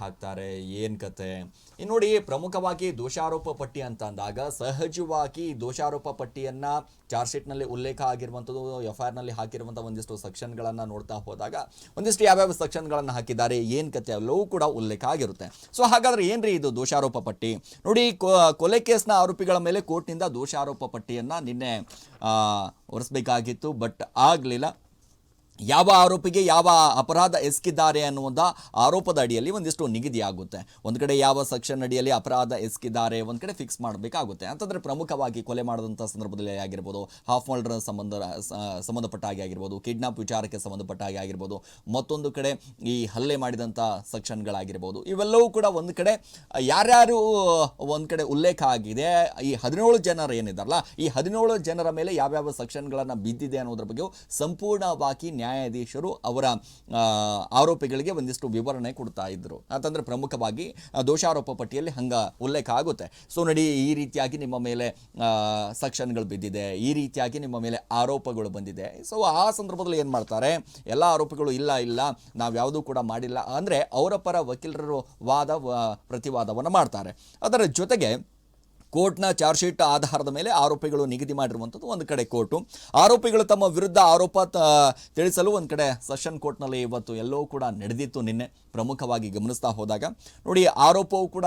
ಹಾಕ್ತಾರೆ, ಏನ್ ಕತೆ? ಇನ್ನು ನೋಡಿ, ಪ್ರಮುಖವಾಗಿ ದೋಷಾರೋಪ ಪಟ್ಟಿ ಅಂತ ಅಂದಾಗ, ಸಹಜವಾಗಿ ದೋಷಾರೋಪ ಪಟ್ಟಿಯನ್ನ ಚಾರ್ಜ್ ಶೀಟ್ನಲ್ಲಿ ಉಲ್ಲೇಖ ಆಗಿರುವಂಥದ್ದು ಎಫ್ ಐ ನಲ್ಲಿ ಹಾಕಿರುವಂಥ ಒಂದಿಷ್ಟು ಸೆಕ್ಷನ್ಗಳನ್ನು ನೋಡ್ತಾ ಹೋದಾಗ, ಒಂದಿಷ್ಟು ಯಾವ್ಯಾವ ಸೆಕ್ಷನ್ಗಳನ್ನು ಹಾಕಿದ್ದಾರೆ, ಏನ್ ಕತೆ ಅವೆಲ್ಲವೂ ಕೂಡ ಉಲ್ಲೇಖ ಆಗಿರುತ್ತೆ. ಸೊ, ಹಾಗಾದ್ರೆ ಏನ್ರಿ ಇದು ದೋಷಾರೋಪ ಪಟ್ಟಿ? ನೋಡಿ ಕೊಲೆ ಕೇಸ್ನ ಆರೋಪಿಗಳ ಮೇಲೆ ಕೋರ್ಟ್ನಿಂದ ದೋಷಾರೋಪ ಪಟ್ಟಿಯನ್ನ ನಿನ್ನೆ ಹೊರಿಸ್ಬೇಕಾಗಿತ್ತು, ಬಟ್ ಆಗ್ಲಿಲ್ಲ. ಯಾವ ಆರೋಪಿಗೆ ಯಾವ ಅಪರಾಧ ಎಸ್ಕಿದ್ದಾರೆ ಅನ್ನುವಂಥ ಆರೋಪದ ಅಡಿಯಲ್ಲಿ ಒಂದಿಷ್ಟು ನಿಗದಿಯಾಗುತ್ತೆ. ಒಂದು ಕಡೆ ಯಾವ ಸೆಕ್ಷನ್ ಅಡಿಯಲ್ಲಿ ಅಪರಾಧ ಎಸ್ಕಿದ್ದಾರೆ ಒಂದು ಕಡೆ ಫಿಕ್ಸ್ ಮಾಡಬೇಕಾಗುತ್ತೆ. ಅಂತಂದರೆ ಪ್ರಮುಖವಾಗಿ ಕೊಲೆ ಮಾಡಿದಂಥ ಸಂದರ್ಭದಲ್ಲಿ ಆಗಿರ್ಬೋದು ಹಾಫ್ ಮರ್ಡರ್ ಸಂಬಂಧ ಸಂಬಂಧಪಟ್ಟ ಹಾಗೆ ಆಗಿರ್ಬೋದು ಕಿಡ್ನಾಪ್ ವಿಚಾರಕ್ಕೆ ಸಂಬಂಧಪಟ್ಟ ಹಾಗೆ ಆಗಿರ್ಬೋದು, ಮತ್ತೊಂದು ಕಡೆ ಈ ಹಲ್ಲೆ ಮಾಡಿದಂಥ ಸೆಕ್ಷನ್ಗಳಾಗಿರ್ಬೋದು, ಇವೆಲ್ಲವೂ ಕೂಡ ಒಂದು ಕಡೆ ಯಾರ್ಯಾರು ಒಂದು ಕಡೆ ಉಲ್ಲೇಖ ಆಗಿದೆ, ಈ ಹದಿನೇಳು ಜನರು ಏನಿದಾರಲ್ಲ, ಈ ಹದಿನೇಳು ಜನರ ಮೇಲೆ ಯಾವ್ಯಾವ ಸೆಕ್ಷನ್ಗಳನ್ನು ಬಿದ್ದಿದೆ ಅನ್ನೋದ್ರ ಬಗ್ಗೆ ಸಂಪೂರ್ಣವಾಗಿ ನ್ಯಾಯಾಧೀಶರು ಅವರ ಆರೋಪಿಗಳಿಗೆ ಒಂದಿಷ್ಟು ವಿವರಣೆ ಕೊಡ್ತಾ ಇದ್ದರು ಅಂತಂದರೆ ಪ್ರಮುಖವಾಗಿ ದೋಷಾರೋಪ ಪಟ್ಟಿಯಲ್ಲಿ ಹಂಗ ಉಲ್ಲೇಖ ಆಗುತ್ತೆ. ಸೊ, ನಡಿ, ಈ ರೀತಿಯಾಗಿ ನಿಮ್ಮ ಮೇಲೆ ಸೆಕ್ಷನ್ಗಳು ಬಿದ್ದಿದೆ, ಈ ರೀತಿಯಾಗಿ ನಿಮ್ಮ ಮೇಲೆ ಆರೋಪಗಳು ಬಂದಿದೆ. ಸೊ, ಆ ಸಂದರ್ಭದಲ್ಲಿ ಏನು ಮಾಡ್ತಾರೆ, ಎಲ್ಲ ಆರೋಪಗಳು ಇಲ್ಲ ಇಲ್ಲ, ನಾವು ಯಾವುದೂ ಕೂಡ ಮಾಡಿಲ್ಲ, ಅಂದರೆ ಅವರ ಪರ ವಕೀಲರು ವಾದ ಪ್ರತಿವಾದವನ್ನು ಮಾಡ್ತಾರೆ. ಅದರ ಜೊತೆಗೆ ಕೋರ್ಟ್ನ ಚಾರ್ಜ್ ಶೀಟ್ ಆಧಾರದ ಮೇಲೆ ಆರೋಪಿಗಳು ನಿಗದಿ ಮಾಡಿರುವಂಥದ್ದು ಒಂದು ಕಡೆ ಕೋರ್ಟು. ಆರೋಪಿಗಳು ತಮ್ಮ ವಿರುದ್ಧ ಆರೋಪ ತಿಳಿಸಲು ಒಂದು ಕಡೆ ಸೆಷನ್ ಕೋರ್ಟ್ನಲ್ಲಿ ಇವತ್ತು ಎಲ್ಲವೂ ಕೂಡ ನಡೆದಿತ್ತು ನಿನ್ನೆ ಪ್ರಮುಖವಾಗಿ ಗಮನಿಸ್ತಾ ಹೋದಾಗ. ನೋಡಿ, ಆರೋಪವು ಕೂಡ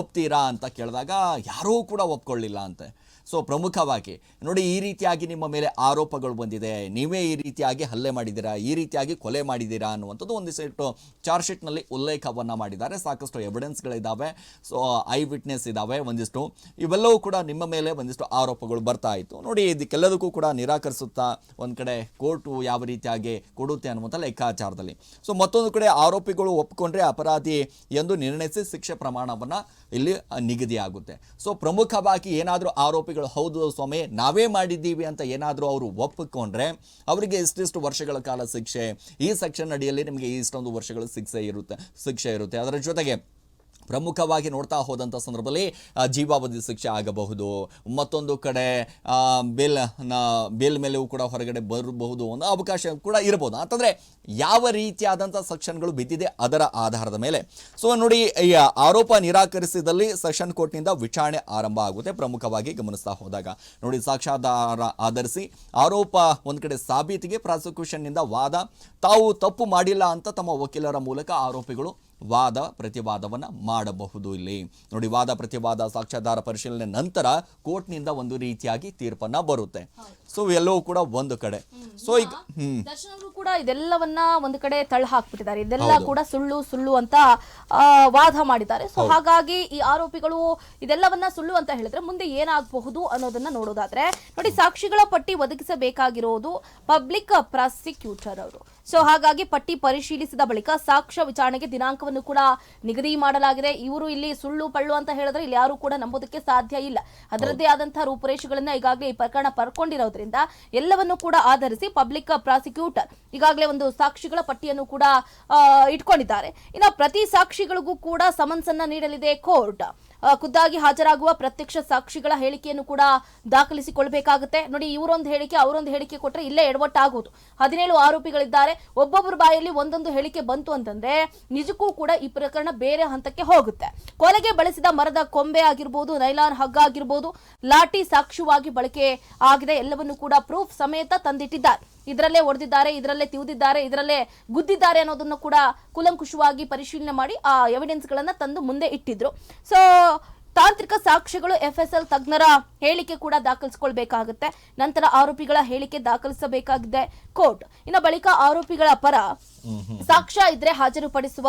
ಒಪ್ತೀರಾ ಅಂತ ಕೇಳಿದಾಗ ಯಾರೂ ಕೂಡ ಒಪ್ಕೊಳ್ಳಿಲ್ಲ ಅಂತೆ. ಸೊ ಪ್ರಮುಖವಾಗಿ, ನೋಡಿ ಈ ರೀತಿಯಾಗಿ ನಿಮ್ಮ ಮೇಲೆ ಆರೋಪಗಳು ಬಂದಿದೆ, ನೀವೇ ಈ ರೀತಿಯಾಗಿ ಹಲ್ಲೆ ಮಾಡಿದ್ದೀರಾ, ಈ ರೀತಿಯಾಗಿ ಕೊಲೆ ಮಾಡಿದ್ದೀರಾ ಅನ್ನುವಂಥದ್ದು ಒಂದಿಷ್ಟು ಚಾರ್ಜ್ ಶೀಟ್ನಲ್ಲಿ ಉಲ್ಲೇಖವನ್ನು ಮಾಡಿದ್ದಾರೆ. ಸಾಕಷ್ಟು ಎವಿಡೆನ್ಸ್ಗಳಿದ್ದಾವೆ ಸೊ ಐ ವಿಟ್ನೆಸ್ ಇದ್ದಾವೆ ಒಂದಿಷ್ಟು. ಇವೆಲ್ಲವೂ ಕೂಡ ನಿಮ್ಮ ಮೇಲೆ ಒಂದಿಷ್ಟು ಆರೋಪಗಳು ಬರ್ತಾ ಇತ್ತು. ನೋಡಿ ಇದಕ್ಕೆಲ್ಲದಕ್ಕೂ ಕೂಡ ನಿರಾಕರಿಸುತ್ತಾ ಒಂದು ಕಡೆ ಕೋರ್ಟು ಯಾವ ರೀತಿಯಾಗಿ ಕೊಡುತ್ತೆ ಅನ್ನುವಂಥ ಲೆಕ್ಕಾಚಾರದಲ್ಲಿ. ಸೊ ಮತ್ತೊಂದು ಕಡೆ ಆರೋಪಿಗಳು ಒಪ್ಪಿಕೊಂಡ್ರೆ ಅಪರಾಧಿ ಎಂದು ನಿರ್ಣಯಿಸಿ ಶಿಕ್ಷೆ ಪ್ರಮಾಣವನ್ನು ಇಲ್ಲಿ ನಿಗದಿಯಾಗುತ್ತೆ. ಸೊ ಪ್ರಮುಖವಾಗಿ ಏನಾದರೂ ಆರೋಪಿಗಳು ಹೌದು ಸ್ವಾಮಿ, ನಾವೇ ಮಾಡಿದ್ದೀವಿ ಅಂತ ಏನಾದರೂ ಅವರು ಒಪ್ಪಿಕೊಂಡ್ರೆ ಅವರಿಗೆ ಇಷ್ಟಿಷ್ಟು ವರ್ಷಗಳ ಕಾಲ ಶಿಕ್ಷೆ. ಈ ಸೆಕ್ಷನ್ ಅಡಿಯಲ್ಲಿ ನಿಮಗೆ ಇಷ್ಟೊಂದು ವರ್ಷಗಳ ಶಿಕ್ಷೆ ಇರುತ್ತೆ ಶಿಕ್ಷೆ ಇರುತ್ತೆ. ಅದರ ಜೊತೆಗೆ ಪ್ರಮುಖವಾಗಿ ನೋಡ್ತಾ ಹೋದಂಥ ಸಂದರ್ಭದಲ್ಲಿ ಜೀವಾವಧಿ ಶಿಕ್ಷೆ ಆಗಬಹುದು. ಮತ್ತೊಂದು ಕಡೆ ಬೆಲ್, ನ, ಬೇಲ್ ಮೇಲೆಯೂ ಕೂಡ ಹೊರಗಡೆ ಬರಬಹುದು ಅನ್ನೋ ಅವಕಾಶ ಕೂಡ ಇರಬಹುದು. ಅಂತಂದರೆ ಯಾವ ರೀತಿಯಾದಂಥ ಸೆಕ್ಷನ್ಗಳು ಬಿದ್ದಿದೆ ಅದರ ಆಧಾರದ ಮೇಲೆ. ಸೊ, ನೋಡಿ, ಈ ಆರೋಪ ನಿರಾಕರಿಸಿದಲ್ಲಿ ಸೆಷನ್ ಕೋರ್ಟ್ನಿಂದ ವಿಚಾರಣೆ ಆರಂಭ ಆಗುತ್ತೆ ಪ್ರಮುಖವಾಗಿ ಗಮನಿಸ್ತಾ ಹೋದಾಗ. ನೋಡಿ ಸಾಕ್ಷಾಧಾರ ಆಧರಿಸಿ ಆರೋಪ ಒಂದು ಕಡೆ ಸಾಬೀತಿಗೆ ಪ್ರಾಸಿಕ್ಯೂಷನ್ನಿಂದ ವಾದ, ತಾವು ತಪ್ಪು ಮಾಡಿಲ್ಲ ಅಂತ ತಮ್ಮ ವಕೀಲರ ಮೂಲಕ ಆರೋಪಿಗಳು ವಾದ ಪ್ರತಿವಾದವನ್ನು ಮಾಡಬಹುದು ಇಲ್ಲಿ. ನೋಡಿ ವಾದ ಪ್ರತಿವಾದ ಸಾಕ್ಷ್ಯಾಧಾರ ಪರಿಶೀಲನೆ ನಂತರ ಕೋರ್ಟ್ನಿಂದ ಒಂದು ರೀತಿಯಾಗಿ ತೀರ್ಪನ್ನ ಬರುತ್ತೆ. ಸೊ ಎಲ್ಲವೂ ಕೂಡ ಒಂದು ಕಡೆ. ಸೊ ಈಗ ಹ್ಮ್. ಕೂಡ ಇದೆಲ್ಲವನ್ನ ಒಂದು ಕಡೆ ತಳ್ಳ ಹಾಕ್ಬಿಟ್ಟಿದ್ದಾರೆ ಇದೆಲ್ಲ ಕೂಡ ಸುಳ್ಳು ಸುಳ್ಳು ಅಂತ ಆ, ವಾದ ಮಾಡಿದ್ದಾರೆ. ಸೊ ಹಾಗಾಗಿ ಈ ಆರೋಪಿಗಳು ಇದೆಲ್ಲವನ್ನ ಸುಳ್ಳು ಅಂತ ಹೇಳಿದ್ರೆ ಮುಂದೆ ಏನಾಗಬಹುದು ಅನ್ನೋದನ್ನ ನೋಡೋದಾದ್ರೆ ನೋಡಿ ಸಾಕ್ಷಿಗಳ ಪಟ್ಟಿ ಒದಗಿಸಬೇಕಾಗಿರೋದು ಪಬ್ಲಿಕ್ ಪ್ರಾಸಿಕ್ಯೂಟರ್ ಅವರು. ಸೊ ಹಾಗಾಗಿ ಪಟ್ಟಿ ಪರಿಶೀಲಿಸಿದ ಬಳಿಕ ಸಾಕ್ಷ್ಯ ವಿಚಾರಣೆಗೆ ದಿನಾಂಕವನ್ನು ಕೂಡ ನಿಗದಿ ಮಾಡಲಾಗಿದೆ. ಇವರು ಇಲ್ಲಿ ಸುಳ್ಳು ಪಳ್ಳು ಅಂತ ಹೇಳಿದ್ರೆ ಇಲ್ಲಿ ಯಾರು ಕೂಡ ನಂಬೋದಕ್ಕೆ ಸಾಧ್ಯ ಇಲ್ಲ. ಅದರದ್ದೇ ಆದಂತಹ ರೂಪುರೇಷೆಗಳನ್ನ ಈಗಾಗಲೇ ಈ ಪ್ರಕರಣ ಪರ್ಕೊಂಡಿರೋದ್ರಿಂದ ಎಲ್ಲವನ್ನು ಕೂಡ ಆಧರಿಸಿ ಪಬ್ಲಿಕ್ ಪ್ರಾಸಿಕ್ಯೂಟರ್ ಈಗಾಗಲೇ ಒಂದು ಸಾಕ್ಷಿಗಳ ಪಟ್ಟಿಯನ್ನು ಕೂಡ ಇಟ್ಕೊಂಡಿದ್ದಾರೆ. ಇನ್ನು ಪ್ರತಿ ಸಾಕ್ಷಿಗಳಿಗೂ ಕೂಡ ಸಮನ್ಸ್ ಅನ್ನ ನೀಡಲಿದೆ ಕೋರ್ಟ್. ಖುದ್ದಾಗಿ ಹಾಜರಾಗುವ ಪ್ರತ್ಯಕ್ಷ ಸಾಕ್ಷಿಗಳ ಹೇಳಿಕೆಯನ್ನು ಕೂಡ ದಾಖಲಿಸಿಕೊಳ್ಬೇಕಾಗುತ್ತೆ. ನೋಡಿ, ಇವರೊಂದು ಹೇಳಿಕೆ, ಅವರೊಂದು ಹೇಳಿಕೆ ಕೊಟ್ಟರೆ ಇಲ್ಲೇ ಎಡವಟ್ಟಾಗೋದು. ಹದಿನೇಳು ಆರೋಪಿಗಳಿದ್ದಾರೆ. ಒಬ್ಬೊಬ್ಬರ ಬಾಯಲ್ಲಿ ಒಂದೊಂದು ಹೇಳಿಕೆ ಬಂತು ಅಂತಂದ್ರೆ ನಿಜಕ್ಕೂ ಕೂಡ ಈ ಪ್ರಕರಣ ಬೇರೆ ಹಂತಕ್ಕೆ ಹೋಗುತ್ತೆ. ಕೊಲೆಗೆ ಬಳಸಿದ ಮರದ ಕೊಂಬೆ ಆಗಿರ್ಬೋದು, ನೈಲಾನ್ ಹಗ್ಗ ಆಗಿರ್ಬೋದು, ಲಾಠಿ ಸಾಕ್ಷ್ಯವಾಗಿ ಬಳಕೆ ಆಗಿದೆ. ಎಲ್ಲವನ್ನು ಕೂಡ ಪ್ರೂಫ್ ಸಮೇತ ತಂದಿಟ್ಟಿದ್ದಾರೆ. ಇದರಲ್ಲೇ ಹೊಡೆದಿದ್ದಾರೆ ಇದರಲ್ಲೇ ತಿವಿದಿದ್ದಾರೆ ಇದರಲ್ಲೇ ಗುದ್ದಿದ್ದಾರೆ ಅನ್ನೋದನ್ನು ಕೂಡ ಕುಲಂಕುಷವಾಗಿ ಪರಿಶೀಲನೆ ಮಾಡಿ ಆ ಎವಿಡೆನ್ಸ್ಗಳನ್ನು ತಂದು ಮುಂದೆ ಇಟ್ಟಿದ್ರು. ಸೊ ತಾಂತ್ರಿಕ ಸಾಕ್ಷ್ಯಗಳು ಎಫ್ಎಸ್ಎಲ್ ತಜ್ಞರ ಹೇಳಿಕೆ ಕೂಡ ದಾಖಲಿಸಿಕೊಳ್ಬೇಕಾಗುತ್ತೆ. ನಂತರ ಆರೋಪಿಗಳ ಹೇಳಿಕೆ ದಾಖಲಿಸಬೇಕಾಗಿದೆ. ಕೋರ್ಟ್. ಇನ್ನು ಬಳಿಕ ಆರೋಪಿಗಳ ಪರ ಸಾಕ್ಷ್ಯ ಇದ್ರೆ ಹಾಜರುಪಡಿಸುವ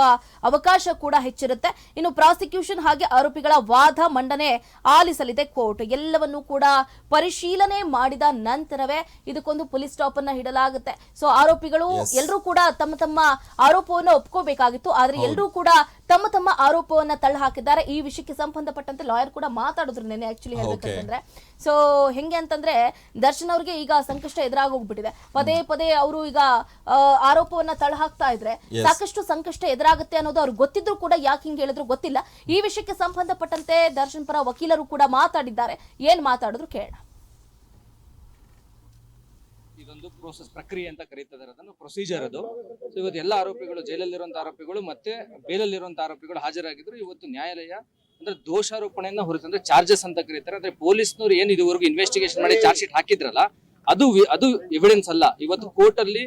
ಅವಕಾಶ ಕೂಡ ಹೆಚ್ಚಿರುತ್ತೆ. ಇನ್ನು ಪ್ರಾಸಿಕ್ಯೂಷನ್ ಹಾಗೆ ಆರೋಪಿಗಳ ವಾದ ಮಂಡನೆ ಆಲಿಸಲಿದೆ ಕೋರ್ಟ್. ಎಲ್ಲವನ್ನೂ ಕೂಡ ಪರಿಶೀಲನೆ ಮಾಡಿದ ನಂತರವೇ ಇದಕ್ಕೊಂದು ಪೊಲೀಸ್ ಸ್ಟಾಪ್ ಅನ್ನ ಇಡಲಾಗುತ್ತೆ ಸೊ ಆರೋಪಿಗಳು ಎಲ್ಲರೂ ಕೂಡ ತಮ್ಮ ತಮ್ಮ ಆರೋಪವನ್ನು ಒಪ್ಕೋಬೇಕಾಗಿತ್ತು. ಆದ್ರೆ ಎಲ್ಲರೂ ಕೂಡ ತಮ್ಮ ತಮ್ಮ ಆರೋಪವನ್ನ ತಳ್ಳ ಹಾಕಿದ್ದಾರೆ. ಈ ವಿಷಯಕ್ಕೆ ಸಂಬಂಧಪಟ್ಟಂತೆ ಲಾಯರ್ ಕೂಡ ಮಾತಾಡಿದ್ರು ನೆನೆ ಆಕ್ಚುಲಿ ಹೇಳ್ಬೇಕಂತಂದ್ರೆ. ಸೊ ಹೆಂಗೆ ಅಂತಂದ್ರೆ ದರ್ಶನ್ ಅವ್ರಿಗೆ ಈಗ ಸಂಕಷ್ಟ ಎದುರಾಗೋಗ್ಬಿಟ್ಟಿದೆ. ಪದೇ ಪದೇ ಅವರು ಈಗ ಆರೋಪವನ್ನ ತಳಹಾಕ್ತಾ ಹಾಕ್ತಾ ಇದ್ರೆ ಸಾಕಷ್ಟು ಸಂಕಷ್ಟ ಎದುರಾಗುತ್ತೆ ಅನ್ನೋದು ಅವ್ರಿಗೆ ಗೊತ್ತಿದ್ರು ಕೂಡ ಯಾಕೆ ಹಿಂಗೆ ಹೇಳಿದ್ರು ಗೊತ್ತಿಲ್ಲ. ಈ ವಿಷಯಕ್ಕೆ ಸಂಬಂಧಪಟ್ಟಂತೆ ದರ್ಶನ್ ಪರ ವಕೀಲರು ಕೂಡ ಮಾತಾಡಿದ್ದಾರೆ. ಏನ್ ಮಾತಾಡಿದ್ರು ಕೇಳೋಣ. ಇದೊಂದು ಪ್ರೋಸೆಸ್ ಪ್ರಕ್ರಿಯೆ ಅಂತ ಕರೀತಿದ್ದಾರೆ ಅದನ್ನು ಪ್ರೊಸೀಜರ್ ಅದು. ಸೊ ಇವತ್ತು ಎಲ್ಲ ಆರೋಪಿಗಳು ಜೈಲಲ್ಲಿರುವಂತ ಆರೋಪಿಗಳು ಮತ್ತೆ ಬೇಲಲ್ಲಿರುವಂತ ಆರೋಪಿಗಳು ಹಾಜರಾಗಿದ್ರು. ಇವತ್ತು ನ್ಯಾಯಾಲಯ ಅಂದ್ರೆ ದೋಷಾರೋಪಣೆಯನ್ನ ಹೊರತು ಅಂದ್ರೆ ಚಾರ್ಜಸ್ ಅಂತ ಕರೀತಾರೆ. ಅಂದ್ರೆ ಪೊಲೀಸ್ನವ್ರು ಏನು ಇದುವರೆಗೂ ಇನ್ವೆಸ್ಟಿಗೇಷನ್ ಮಾಡಿ ಚಾರ್ಜ್ ಶೀಟ್ ಹಾಕಿದ್ರಲ್ಲ ಅದು ಅದು ಎವಿಡೆನ್ಸ್ ಅಲ್ಲ. ಇವತ್ತು ಕೋರ್ಟ್ ಅಲ್ಲಿ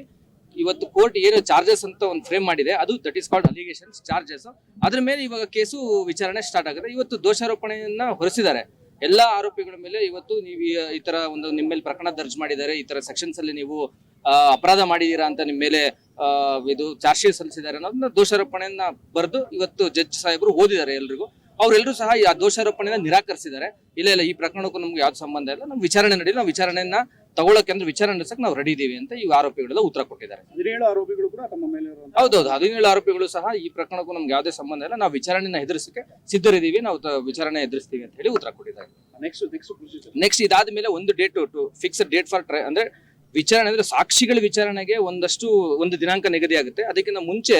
ಇವತ್ತು ಕೋರ್ಟ್ ಏನು ಚಾರ್ಜಸ್ ಅಂತ ಒಂದು ಫ್ರೇಮ್ ಮಾಡಿದೆ. ಅದು that is called allegations charges ಅದ್ರ ಮೇಲೆ ಇವಾಗ ಕೇಸು ವಿಚಾರಣೆ ಸ್ಟಾರ್ಟ್ ಆಗುತ್ತೆ ಇವತ್ತು ದೋಷಾರೋಪಣೆಯನ್ನ ಹೊರಿಸಿದ್ದಾರೆ. ಎಲ್ಲಾ ಆರೋಪಿಗಳ ಮೇಲೆ ಇವತ್ತು ನೀವು ಈ- ತರ ಒಂದು ನಿಮ್ಮ ಮೇಲೆ ಪ್ರಕರಣ ದರ್ಜ್ ಮಾಡಿದ್ದಾರೆ. ಈ ತರ ಸೆಕ್ಷನ್ಸ್ ಅಲ್ಲಿ ನೀವು ಅಪರಾಧ ಮಾಡಿದೀರಾ ಅಂತ ನಿಮ್ಮ ಮೇಲೆ ಇದು ಚಾರ್ಜ್ ಶೀಟ್ ಸಲ್ಲಿಸಿದ್ದಾರೆ ಅನ್ನೋದನ್ನ ದೋಷಾರೋಪಣೆಯನ್ನ ಬರೆದು ಇವತ್ತು ಜಡ್ಜ್ ಸಾಹೇಬರು ಓದಿದ್ದಾರೆ ಎಲ್ರಿಗೂ. ಅವರೆಲ್ಲರೂ ಸಹ ಈ ದೋಷಾರೋಪಣೆಯನ್ನು ನಿರಾಕರಿಸಿದ್ದಾರೆ. ಇಲ್ಲ ಇಲ್ಲ ಈ ಪ್ರಕರಣಕ್ಕೂ ನಮ್ಗೆ ಯಾವ್ದು ಸಂಬಂಧ ಇಲ್ಲ. ನಾವು ವಿಚಾರಣೆ ನಡೆಯಲ್ಲ ನಾವು ವಿಚಾರಣೆಯನ್ನ ತಗೊಳಕ್ಕೆ ಅಂದ್ರೆ ವಿಚಾರಣೆ ನಡೆಸಕ್ಕೆ ನಾವು ರೆಡಿ ಇದೀವಿ ಅಂತ ಈ ಆರೋಪಿಗಳೆಲ್ಲ ಉತ್ತರ ಕೊಟ್ಟಿದ್ದಾರೆ. ಹದಿನೇಳು ಆರೋಪಿಗಳು ಕೂಡ ತಮ್ಮ ಮೇಲೆ ಹೌದೌದು ಹದಿನೇಳು ಆರೋಪಿಗಳು ಸಹ ಈ ಪ್ರಕರಣಕ್ಕೂ ನಮ್ಗೆ ಯಾವುದೇ ಸಂಬಂಧ ಇಲ್ಲ. ನಾವು ವಿಚಾರಣೆನ ಎದುರಿಸಕ್ಕೆ ಸಿದ್ಧರಿದ್ದೀವಿ. ನಾವು ವಿಚಾರಣೆ ಎದುರಿಸ್ತೀವಿ ಅಂತ ಹೇಳಿ ಉತ್ತರ ಕೊಟ್ಟಿದ್ದಾರೆ. ನೆಕ್ಸ್ಟ್ ನೆಕ್ಸ್ಟ್ ಮೇಲೆ ನೆಕ್ಸ್ಟ್ ಇದಾದ್ಮೇಲೆ ಒಂದು date to fix date for trial ಅಂದ್ರೆ ವಿಚಾರಣೆ ಅಂದ್ರೆ ಸಾಕ್ಷಿಗಳ ವಿಚಾರಣೆಗೆ ಒಂದಷ್ಟು ಒಂದು ದಿನಾಂಕ ನಿಗದಿ ಆಗುತ್ತೆ ಅದಕ್ಕಿಂತ ಮುಂಚೆ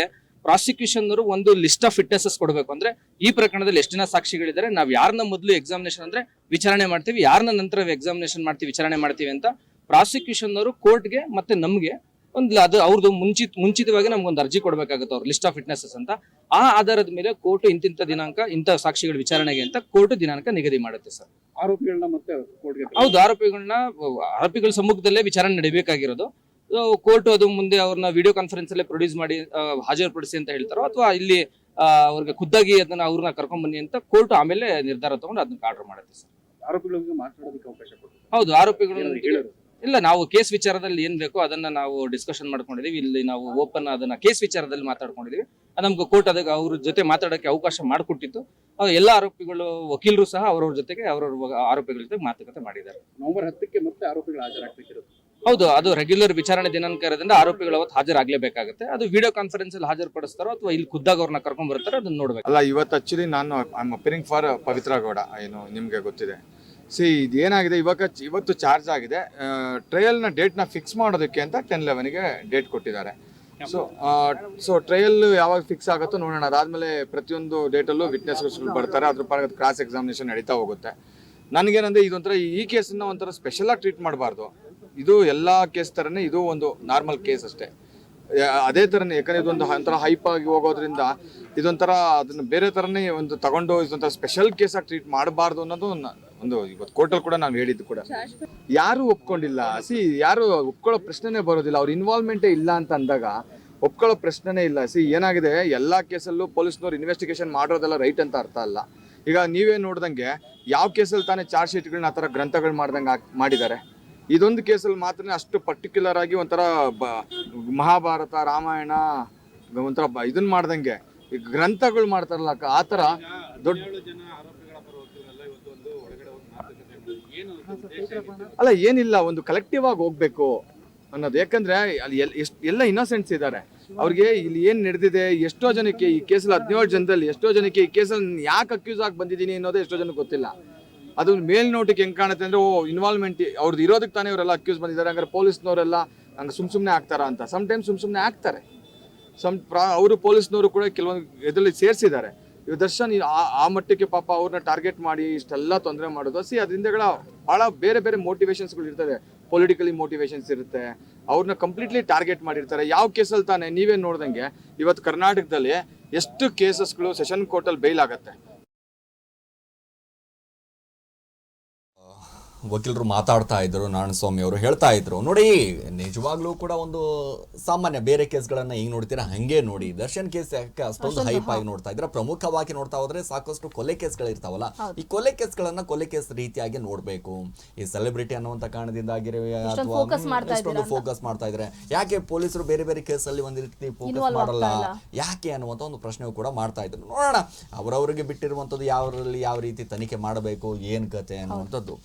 ಪ್ರಾಸಿಕ್ಯೂಷನ್ ಅವರು ಒಂದು ಲಿಸ್ಟ್ ಆಫ್ ಫಿಟ್ನೆಸಸ್ ಕೊಡಬೇಕು. ಅಂದ್ರೆ ಈ ಪ್ರಕರಣದಲ್ಲಿ ಎಷ್ಟು ಜನ ಸಾಕ್ಷಿಗಳಿದ್ದಾರೆ ನಾವು ಯಾರನ್ನ ಮೊದಲು ಎಕ್ಸಾಮಿನೇಷನ್ ಅಂದ್ರೆ ವಿಚಾರಣೆ ಮಾಡ್ತೀವಿ ಯಾರನ್ನ ನಂತರ ಎಕ್ಸಾಮಿನೇಷನ್ ಮಾಡ್ತೀವಿ ವಿಚಾರಣೆ ಮಾಡ್ತೀವಿ ಅಂತ ಪ್ರಾಸಿಕ್ಯೂಷನ್ ಅವರು ಕೋರ್ಟ್ಗೆ ಮತ್ತೆ ನಮಗೆ ಒಂದು ಅದು ಅವ್ರದ್ದು ಮುಂಚಿತ ಮುಂಚಿತವಾಗಿ ನಮ್ಗೊಂದು ಅರ್ಜಿ ಕೊಡಬೇಕಾಗುತ್ತೆ ಅವ್ರು ಲಿಸ್ಟ್ ಆಫ್ ಫಿಟ್ನೆಸಸ್ ಅಂತ. ಆ ಆಧಾರದ ಮೇಲೆ ಕೋರ್ಟ್ ಇಂತಿಂತ ದಿನಾಂಕ ಇಂತ ಸಾಕ್ಷಿಗಳ ವಿಚಾರಣೆಗೆ ಅಂತ ಕೋರ್ಟ್ ದಿನಾಂಕ ನಿಗದಿ ಮಾಡುತ್ತೆ ಸರ್. ಆರೋಪಿಗಳನ್ನ ಮತ್ತೆ ಹೌದು ಆರೋಪಿಗಳನ್ನ ಆರೋಪಿಗಳ ಸಮ್ಮುಖದಲ್ಲೇ ವಿಚಾರಣೆ ನಡೀಬೇಕಾಗಿರೋದು. ಕೋರ್ಟ್ ಅದು ಮುಂದೆ ಅವ್ರನ್ನ ವಿಡಿಯೋ ಕಾನ್ಫರೆನ್ಸ್ ಅಲ್ಲಿ ಪ್ರೊಡ್ಯೂಸ್ ಮಾಡಿ ಹಾಜರ್ಪಡಿಸಿ ಅಂತ ಹೇಳ್ತಾರೋ ಅಥವಾ ಇಲ್ಲಿ ಅವ್ರಿಗೆ ಖುದ್ದಾಗಿ ಅದನ್ನ ಅವ್ರನ್ನ ಕರ್ಕೊಂಡ್ ಬನ್ನಿ ಅಂತ ಕೋರ್ಟ್ ಆಮೇಲೆ ನಿರ್ಧಾರ ತಗೊಂಡು ಅದನ್ನ ಆರ್ಡರ್ ಮಾಡುತ್ತೆ ಸರ್. ಆರೋಪಿಗಳಿಗೆ ಮಾತನಾಡೋದಕ್ಕೆ ಅವಕಾಶ ಹೌದು ಆರೋಪಿಗಳು ಇಲ್ಲ ನಾವು ಕೇಸ್ ವಿಚಾರದಲ್ಲಿ ಏನ್ ಬೇಕೋ ಅದನ್ನ ನಾವು ಡಿಸ್ಕಷನ್ ಮಾಡ್ಕೊಂಡಿದೀವಿ. ಇಲ್ಲಿ ನಾವು ಓಪನ್ ಅದನ್ನ ಕೇಸ್ ವಿಚಾರದಲ್ಲಿ ಮಾತಾಡ್ಕೊಂಡಿದೀವಿ. ನಮ್ಗೆ ಕೋರ್ಟ್ ಅದಕ್ಕೆ ಅವ್ರ ಜೊತೆ ಮಾತಾಡಕ್ಕೆ ಅವಕಾಶ ಮಾಡಿಕೊಟ್ಟಿತ್ತು. ಎಲ್ಲ ಆರೋಪಿಗಳು ವಕೀಲರು ಸಹ ಅವ್ರವ್ರ ಜೊತೆಗೆ ಅವ್ರವ್ರ ಆರೋಪಿಗಳ ಜೊತೆ ಮಾತುಕತೆ ಮಾಡಿದ್ದಾರೆ. ನವೆಂಬರ್ ಹತ್ತಕ್ಕೆ ಮತ್ತೆ ಆರೋಪಿಗಳು ಹಾಜರಾಗಬೇಕಿರುತ್ತೆ ಹೌದು, ಅದು ರೆಗ್ಯುಲರ್ ವಿಚಾರಣೆ ದಿನಾಂಕ ಇರೋದ್ರಿಂದ ಆರೋಪಿಗಳು ಅವತ್ತು ಹಾಜರಾಗಲೇಬೇಕಾಗುತ್ತೆ. ಅದು ವಿಡಿಯೋ ಕಾನ್ಫರೆನ್ಸ್ ಅಲ್ಲಿ ಹಾಜರುಪಡಿಸ್ತಾರೋ ಅಥವಾ ಇಲ್ಲಿ ಖುದ್ದಾಗ ಅವ್ರನ್ನ ಕರ್ಕೊಂಡ್ ಬರ್ತಾರೋ ಅದನ್ನ ನೋಡ್ಬೇಕು. ಅಲ್ಲ, ಇವತ್ತು ಆಕ್ಚುಲಿ ನಾನು I appearing for Pavithra Gowda ಏನು ನಿಮಗೆ ಗೊತ್ತಿದೆ. ಸಿ ಇದೇನಾಗಿದೆ ಇವಾಗ ಚ- ಇವತ್ತು ಚಾರ್ಜ್ ಆಗಿದೆ. ಟ್ರಯಲ್ನ ಡೇಟ್ನ ಫಿಕ್ಸ್ ಮಾಡೋದಕ್ಕೆ ಅಂತ ಟೆನ್ ಲೆವೆನ್ಗೆ ಡೇಟ್ ಕೊಟ್ಟಿದ್ದಾರೆ. ಸೊ ಸೊ ಟ್ರಯಲ್ ಯಾವಾಗ ಫಿಕ್ಸ್ ಆಗುತ್ತೋ ನೋಡೋಣ. ಅದಾದಮೇಲೆ ಪ್ರತಿಯೊಂದು ಡೇಟಲ್ಲೂ ವಿಟ್ನೆಸ್ಗಳು ಬರ್ತಾರೆ. ಅದ್ರ ಪರ ಕ್ರಾಸ್ ಎಕ್ಸಾಮಿನೇಷನ್ ನಡೀತಾ ಹೋಗುತ್ತೆ. ನನಗೇನಂದ್ರೆ, ಇದೊಂಥರ ಈ ಕೇಸನ್ನ ಒಂಥರ ಸ್ಪೆಷಲಾಗಿ ಟ್ರೀಟ್ ಮಾಡಬಾರ್ದು. ಇದು ಎಲ್ಲ ಕೇಸ್ ಥರನೇ ಇದು ಒಂದು ನಾರ್ಮಲ್ ಕೇಸ್ ಅಷ್ಟೇ. ಅದೇ ಥರನೇ ಯಾಕಂದರೆ ಇದೊಂದು ಒಂಥರ ಹೈಪ್ ಆಗಿ ಹೋಗೋದ್ರಿಂದ ಇದೊಂಥರ ಅದನ್ನ ಬೇರೆ ಥರನೇ ಒಂದು ತಗೊಂಡು ಇದೊಂಥರ ಸ್ಪೆಷಲ್ ಕೇಸಾಗಿ ಟ್ರೀಟ್ ಮಾಡಬಾರ್ದು ಅನ್ನೋದು ಒಂದು ಇವತ್ತು ಕೋರ್ಟಲ್ಲಿ ಕೂಡ ನಾನು ಹೇಳಿದ್ದು ಕೂಡ. ಯಾರು ಒಪ್ಕೊಂಡಿಲ್ಲ. ಸಿ, ಯಾರು ಒಪ್ಕೊಳ್ಳೋ ಪ್ರಶ್ನೆನೇ ಬರೋದಿಲ್ಲ. ಅವ್ರ ಇನ್ವಾಲ್ವ್ಮೆಂಟೇ ಇಲ್ಲ ಅಂತ ಅಂದಾಗ ಒಪ್ಕೊಳ್ಳೋ ಪ್ರಶ್ನೆನೇ ಇಲ್ಲ. ಸಿ, ಏನಾಗಿದೆ? ಎಲ್ಲ ಕೇಸಲ್ಲೂ ಪೊಲೀಸ್ನವ್ರು ಇನ್ವೆಸ್ಟಿಗೇಷನ್ ಮಾಡೋದೆಲ್ಲ ರೈಟ್ ಅಂತ ಅರ್ಥ ಅಲ್ಲ. ಈಗ ನೀವೇ ನೋಡ್ದಂಗೆ ಯಾವ ಕೇಸಲ್ಲಿ ತಾನೇ ಚಾರ್ಜ್ ಶೀಟ್ಗಳನ್ನ ಆ ಥರ ಗ್ರಂಥಗಳು ಮಾಡ್ದಂಗೆ ಮಾಡಿದ್ದಾರೆ? ಇದೊಂದು ಕೇಸಲ್ಲಿ ಮಾತ್ರ ಅಷ್ಟು ಪರ್ಟಿಕ್ಯುಲರ್ ಆಗಿ ಒಂಥರ ಬ, ಮಹಾಭಾರತ, ರಾಮಾಯಣ, ಒಂಥರ ಇದನ್ನ ಮಾಡ್ದಂಗೆ. ಈ ಗ್ರಂಥಗಳು ಮಾಡ್ತಾರಲ್ಲ ಆ ಥರ ದೊಡ್ಡ ಅಲ್ಲ, ಏನಿಲ್ಲ, ಒಂದು ಕಲೆಕ್ಟಿವ್ ಆಗಿ ಹೋಗ್ಬೇಕು ಅನ್ನೋದು. ಯಾಕಂದ್ರೆ, ಅಲ್ಲಿ ಎಲ್ಲ ಇನ್ನೋಸೆಂಟ್ಸ್ ಇದ್ದಾರೆ ಅವ್ರಿಗೆ ಇಲ್ಲಿ ಏನು ನಡೆದಿದೆ, ಎಷ್ಟೋ ಜನಕ್ಕೆ ಈ ಕೇಸಲ್ಲಿ ಹದಿನೇಳು ಜನದಲ್ಲಿ, ಎಷ್ಟೋ ಜನಕ್ಕೆ ಈ ಕೇಸಲ್ಲಿ ಯಾಕೆ ಅಕ್ಯೂಸ್ ಆಗಿ ಬಂದಿದ್ದೀನಿ ಅನ್ನೋದೇ ಎಷ್ಟೋ ಜನಕ್ಕೆ ಗೊತ್ತಿಲ್ಲ. ಅದು ಮೇಲ್ನೋಟಕ್ಕೆ ಹೆಂಗ್ ಕಾಣುತ್ತೆ ಅಂದ್ರೆ, ಓ ಇನ್ವಾಲ್ವ್ಮೆಂಟ್ ಅವ್ರದ್ದು ಇರೋದಕ್ಕೆ ತಾನೇ ಇವರೆಲ್ಲ ಅಕ್ಯೂಸ್ ಬಂದಿದ್ದಾರೆ, ಹಂಗಾರೆ ಪೊಲೀಸ್ನವರೆಲ್ಲ ಹಂಗೆ ಸುಮ್ ಸುಮ್ಮನೆ ಆಗ್ತಾರ ಅಂತ. ಸಮ್ ಟೈಮ್ ಸುಮ್ ಸುಮ್ಮನೆ ಆಗ್ತಾರೆ. ಸಮ್ ಪ್ರಾ ಅವರು ಪೊಲೀಸ್ನವರು ಕೂಡ ಕೆಲವೊಂದು ಇದರಲ್ಲಿ ಸೇರಿಸಿದ್ದಾರೆ. ಇವ್ ದರ್ಶನ್ ಆ- ಮಟ್ಟಕ್ಕೆ ಪಾಪ ಅವ್ರನ್ನ ಟಾರ್ಗೆಟ್ ಮಾಡಿ ಇಷ್ಟೆಲ್ಲ ತೊಂದರೆ ಮಾಡೋದು. ಸಿ ಅದರಿಂದಗಳ ಬಹಳ ಬೇರೆ ಬೇರೆ ಮೋಟಿವೇಶನ್ಸ್ಗಳು ಇರ್ತದೆ. ಪೊಲಿಟಿಕಲಿ ಮೋಟಿವೇಶನ್ಸ್ ಇರುತ್ತೆ. ಅವ್ರನ್ನ ಕಂಪ್ಲೀಟ್ಲಿ ಟಾರ್ಗೆಟ್ ಮಾಡಿರ್ತಾರೆ. ಯಾವ ಕೇಸಲ್ಲಿ ತಾನೇ? ನೀವೇ ನೋಡ್ದಂಗೆ ಇವತ್ತು ಕರ್ನಾಟಕದಲ್ಲಿ ಎಷ್ಟು ಕೇಸಸ್ಗಳು ಸೆಷನ್ ಕೋರ್ಟಲ್ಲಿ ಬೈಲ್ ಆಗತ್ತೆ. ವಕೀಲರು ಮಾತಾಡ್ತಾ ಇದ್ರು ನಾರಾಯಣಸ್ವಾಮಿ ಅವರು ಹೇಳ್ತಾ ಇದ್ರು. ನೋಡಿ ನಿಜವಾಗ್ಲೂ ಕೂಡ ಒಂದು ಸಾಮಾನ್ಯ ಬೇರೆ ಕೇಸ್ಗಳನ್ನ ಈಗ ನೋಡ್ತೀರಾ? ಹಂಗೆ ನೋಡಿ ದರ್ಶನ್ ಕೇಸ್ ಯಾಕೆ ಅಷ್ಟೊಂದು ಹೈಪ್ ಆಗಿ ನೋಡ್ತಾ ಇದ್ರೆ? ಪ್ರಮುಖವಾಗಿ ನೋಡ್ತಾ ಹೋದ್ರೆ ಸಾಕಷ್ಟು ಕೊಲೆ ಕೇಸ್ಗಳು ಇರ್ತಾವಲ್ಲ ಈ ಕೊಲೆ ಕೇಸ್ಗಳನ್ನ ಕೊಲೆ ಕೇಸ್ ರೀತಿಯಾಗಿ ನೋಡ್ಬೇಕು. ಈ ಸೆಲೆಬ್ರಿಟಿ ಅನ್ನುವಂತ ಕಾರಣದಿಂದಾಗಿರೋ ಅಥವಾ ಇದ್ದೀರಾ ಫೋಕಸ್ ಮಾಡ್ತಾ ಇದ್ರೆ ಯಾಕೆ ಪೊಲೀಸರು ಬೇರೆ ಬೇರೆ ಕೇಸಲ್ಲಿ ಒಂದ್ ರೀತಿ ಫೋಕಸ್ ಮಾಡಲ್ಲ? ಯಾಕೆ ಅನ್ನುವಂಥ ಒಂದು ಪ್ರಶ್ನೆ ಕೂಡ ಮಾಡ್ತಾ ಇದ್ರು. ನೋಡೋಣ ಅವರವರಿಗೆ ಬಿಟ್ಟಿರುವಂಥದ್ದು ಯಾವರಲ್ಲಿ ಯಾವ ರೀತಿ ತನಿಖೆ ಮಾಡಬೇಕು ಏನ್ ಕತೆ ಅನ್ನುವಂಥದ್ದು.